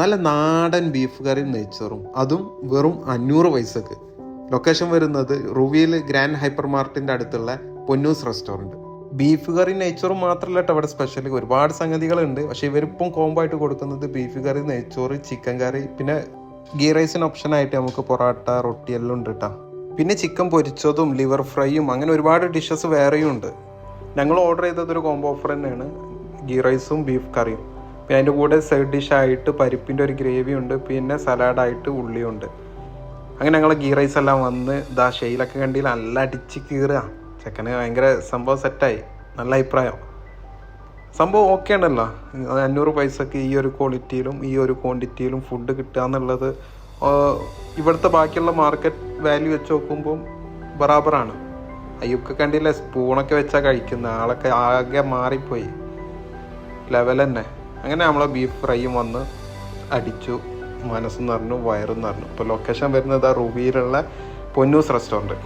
നല്ല നാടൻ ബീഫ് കറിയും നെയ്ച്ചോറും. അതും വെറും അഞ്ഞൂറ് പൈസക്ക്. ലൊക്കേഷൻ വരുന്നത് റുവിയിൽ ഗ്രാൻഡ് ഹൈപ്പർ മാർട്ടിന്റെ അടുത്തുള്ള പൊന്നൂസ് റെസ്റ്റോറന്റ് ബീഫ് കറി നെയ്ച്ചോറും മാത്രമല്ല കേട്ടോ അവിടെ സ്പെഷ്യൽ ഒരുപാട് സംഗതികളുണ്ട്. പക്ഷെ ഇവരിപ്പം കോംബോ ആയിട്ട് കൊടുക്കുന്നത് ബീഫ് കറി നെയ്ച്ചോറ് ചിക്കൻ കറി പിന്നെ ഗീ റൈസിന് ഓപ്ഷൻ ആയിട്ട് നമുക്ക് പൊറോട്ട റൊട്ടി എല്ലാം ഉണ്ട് കേട്ടോ പിന്നെ ചിക്കൻ പൊരിച്ചതും ലിവർ ഫ്രൈയും അങ്ങനെ ഒരുപാട് ഡിഷസ് വേറെയും ഉണ്ട്. ഞങ്ങൾ ഓർഡർ ചെയ്തത് ഒരു കോംബോ ഓഫർ തന്നെയാണ്. ഗീ റൈസും ബീഫ് കറിയും പിന്നെ അതിന്റെ കൂടെ സൈഡ് ഡിഷായിട്ട് പരിപ്പിന്റെ ഒരു ഗ്രേവി ഉണ്ട് പിന്നെ സലാഡായിട്ട് ഉള്ളിയുണ്ട്. അങ്ങനെ ഞങ്ങൾ ഗീ റൈസ് എല്ലാം വന്ന് ദാ ഷെയിലൊക്കെ കണ്ടില്ല നല്ല അടിച്ച് കീറുക. ചെക്കന് ഭയങ്കര സംഭവം സെറ്റായി നല്ല അഭിപ്രായം. സംഭവം ഓക്കെ ഉണ്ടല്ലോ അഞ്ഞൂറ് പൈസക്ക് ഈ ഒരു ക്വാളിറ്റിയിലും ഈ ഒരു ക്വാണ്ടിറ്റിയിലും ഫുഡ് കിട്ടുക എന്നുള്ളത് ഇവിടുത്തെ ബാക്കിയുള്ള മാർക്കറ്റ് വാല്യൂ വെച്ച് നോക്കുമ്പോൾ ബറാബറാണ്. അയ്യൊക്കെ കണ്ടില്ലേ സ്പൂണൊക്കെ വെച്ചാൽ കഴിക്കുന്ന ആളൊക്കെ ആകെ മാറിപ്പോയി. ലെവൽ തന്നെ. അങ്ങനെ നമ്മളെ ബീഫ് ഫ്രൈയും വന്ന് അടിച്ചു. മനസ്സെന്ന് പറഞ്ഞു വയറെന്ന് പറഞ്ഞു ഇപ്പോൾ ലൊക്കേഷൻ വരുന്നത് ആ റൂബിയിലുള്ള പൊന്നൂസ് റെസ്റ്റോറന്റ്